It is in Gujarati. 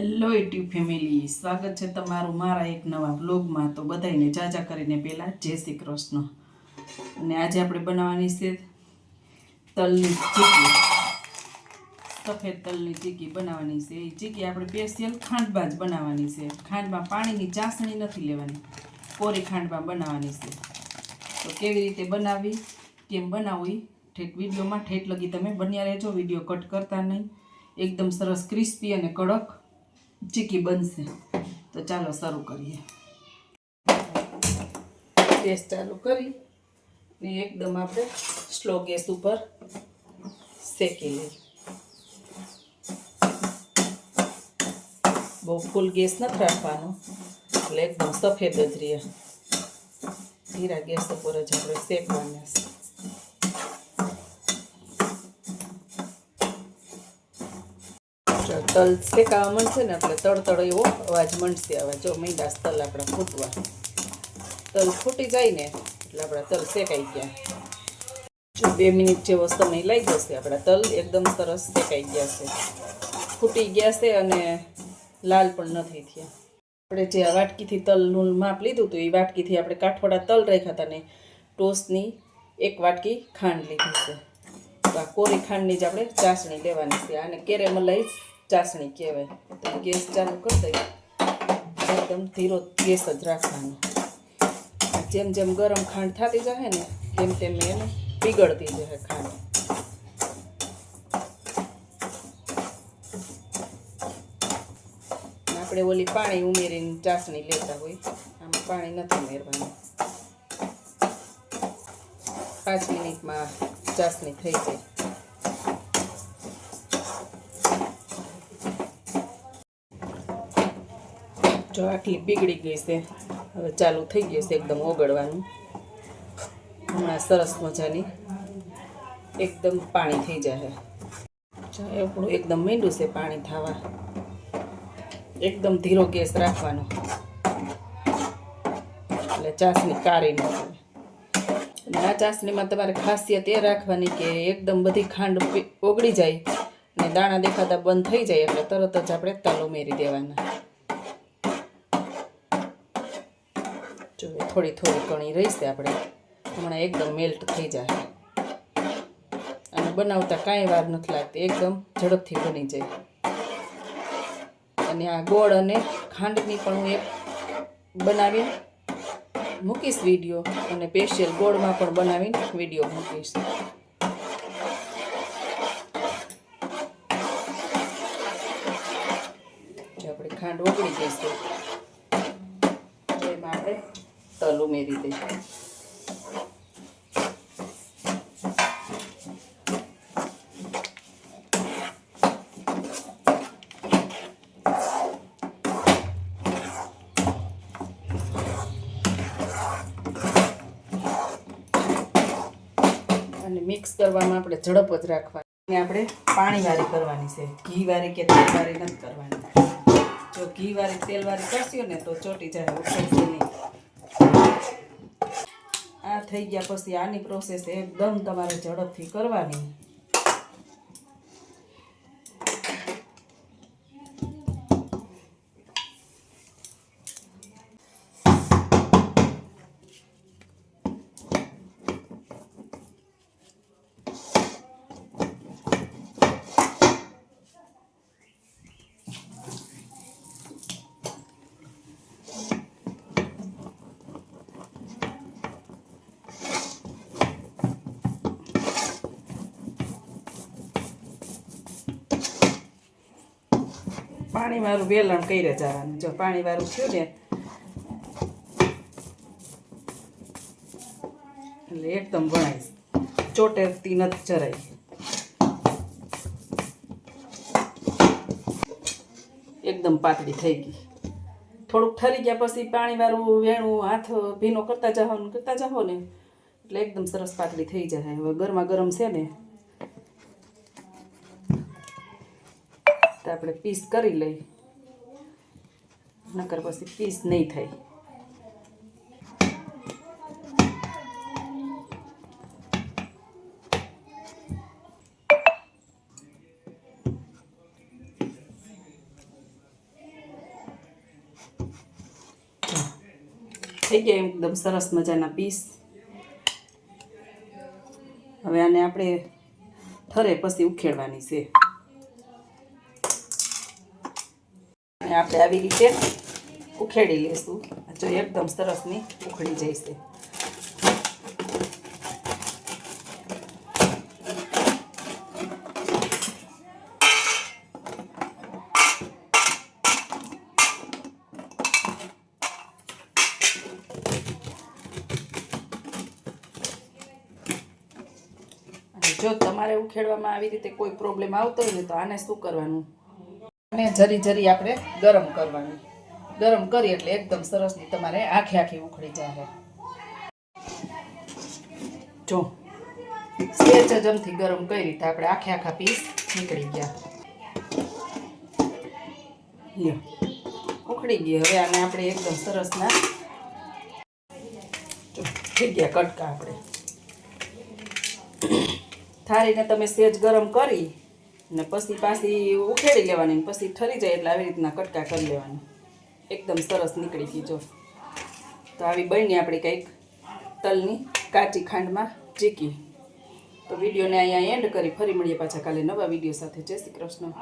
હેલો યુટ્યુબ ફેમિલી સ્વાગત છે તમારું મારા એક નવા વ્લોગમાં તો બધાને જાજા કરીને પહેલાં જય શ્રી કૃષ્ણ. અને આજે આપણે બનાવવાની છે તલની ચીકી. સફેદ તલની ચીકી બનાવવાની છે. એ ચીકી આપણે સ્પેશિયલ ખાંડમાં જ બનાવવાની છે. ખાંડમાં પાણીની ચાસણી નથી લેવાની. કોરી ખાંડમાં બનાવવાની છે. તો કેવી રીતે બનાવવી, કેમ બનાવવી ઠેઠ વિડીયોમાં ઠેઠ લગી તમે બન્યા રહેજો. વીડિયો કટ કરતા નહીં. એકદમ સરસ ક્રિસ્પી અને કડક ચીકી બનશે. તો ચાલો શરૂ કરીએ. ગેસ ચાલુ કરી ને એકદમ આપણે સ્લો ગેસ ઉપર શેકી લઈએ. બહુ ફૂલ ગેસ નથી રાખવાનો, એટલે એકદમ સફેદ જ રહે ધીરા ગેસ ઉપર જ આપણે શેકવાના છે. તલ શેકાવા મળશે ને એટલે તળ એવો અવાજ મળશે હવે જો મીંડાસ તલ આપણા ફૂટવા. તલ ફૂટી જાય ને એટલે આપણા તલ શેકાઈ ગયા. જો બે મિનિટ જેવો સમય લઈ જશે આપણા તલ એકદમ સરસ શેકાઈ ગયા છે. ફૂટી ગયા છે અને લાલ પણ નથી થયા. આપણે જે આ વાટકીથી તલનું માપ લીધું હતું, એ વાટકીથી આપણે કાઠવાડા તલ રાખ્યા હતા ને ટોસની એક વાટકી ખાંડ લીધી છે. તો આ કોરી ખાંડની જ આપણે ચાસણી લેવાની છે. આને કેરેમલાઈઝ ચાસણી કહેવાય. ગેસ ચાલુ કરી દઈએ. એકદમ ધીરો ગેસ જ રાખવાનો. જેમ જેમ ગરમ ખાંડ થતી જશે ને, તેમ તેમ એને પીગળતી જશે ખાંડ. આપણે ઓલી પાણી ઉમેરીને ચાસણી લેતા હોય, આમાં પાણી નથી ઉમેરવાનું પાંચ મિનિટમાં ચાસણી થઈ જાય. જો આટલી પીગળી ગઈ છે, હવે ચાલુ થઈ ગયું છે એકદમ ઓગળવાનું. હમણાં સરસ મજાની એકદમ પાણી થઈ જાય આપણું એકદમ મીંડું છે પાણી થવા. એકદમ ધીરો ગેસ રાખવાનો. એટલે ચાસણી કારી ન અને આ ચાસણીમાં તમારે ખાસિયત એ રાખવાની કે એકદમ બધી ખાંડ ઓગળી જાય અને દાણા દેખાતા બંધ થઈ જાય એટલે તરત જ આપણે તલ ઉમેરી દેવાના જો એ થોડી થોડી કણી રહીશે આપણે. હમણાં એકદમ મેલ્ટ થઈ જાય. અને બનાવતા કાંઈ વાર નથી લાગતી, એકદમ ઝડપથી બની જાય. અને આ ગોળ અને ખાંડની પણ હું એક બનાવી મૂકીશ વીડિયો અને સ્પેશિયલ ગોળમાં પણ બનાવીને વીડિયો મૂકીશ જો આપણે ખાંડ ઓગળી જશે એમાં આપણે તલ ઉમેરી દઈશું અને મિક્સ કરવામાં આપણે ઝડપ જ રાખવાની આપણે આપણે પાણીવાળી કરવાની છે. ઘી વારી કે તેલ વારી નથી કરવાની. જો ઘી વારી તેલ વારી કરશો ને તો ચોટી જાય ઉઠશે નહીં. આ થઈ ગયા પછી આની પ્રોસેસ એકદમ તમારે ઝડપથી કરવાની. પાણીવાળું વેલણ કરી જવાનું. જો પાણીવાળું થયું ને, એટલે એકદમ વણાય ચોટેરતી નથી જરાય. એકદમ પાતળી થઈ ગઈ. થોડુંક ઠરી ગયા પછી પાણીવાળું વેણું, હાથ ભીનો કરતા જાઓ કરતા જાઓ ને એટલે એકદમ સરસ પાતળી થઈ જાય. હવે ગરમા ગરમ છે ને આપણે પીસ કરી લઈ નકર પછી પીસ નહીં થાય. થઈ ગયા એકદમ સરસ મજાના પીસ હવે આને આપણે ઠરે પછી ઉખેડવાની છે. અને આપણે આવી રીતે ઉખેડી લઈશું. જો એકદમ સરસની ઉખડી જશે જો તમારે ઉખેડવામાં આવી રીતે કોઈ પ્રોબ્લેમ આવતો હોય ને તો આને શું કરવાનું? અને જરી જરી આપણે ગરમ કરવાનું. ગરમ કરી એટલે એકદમ સરસની તમારે આખે આખી ઉખડી જાય જો સેજ જ ગરમ કરી તો આપણે આખે આખા પીસ નીકળી ગયા. ઉખડી ગઈ હવે આને આપણે એકદમ સરસના ના થઈ ગયા કટકા આપણે. થાળીને તમે સેજ ગરમ કરી ને પછી પાછી ઉખેડી લેવાની પછી ઠરી જાય એટલે આવી રીતના કટકા કરી લેવાની. એકદમ સરસ નીકળી ગઈ જો. તો આવી બની આપણી કંઈક તલની કાચી ખાંડમાં ચીકી. તો વિડીયોને અહીંયા એન્ડ કરી. ફરી મળીએ પાછા કાલે નવા વીડિયો સાથે. જય શ્રી કૃષ્ણ.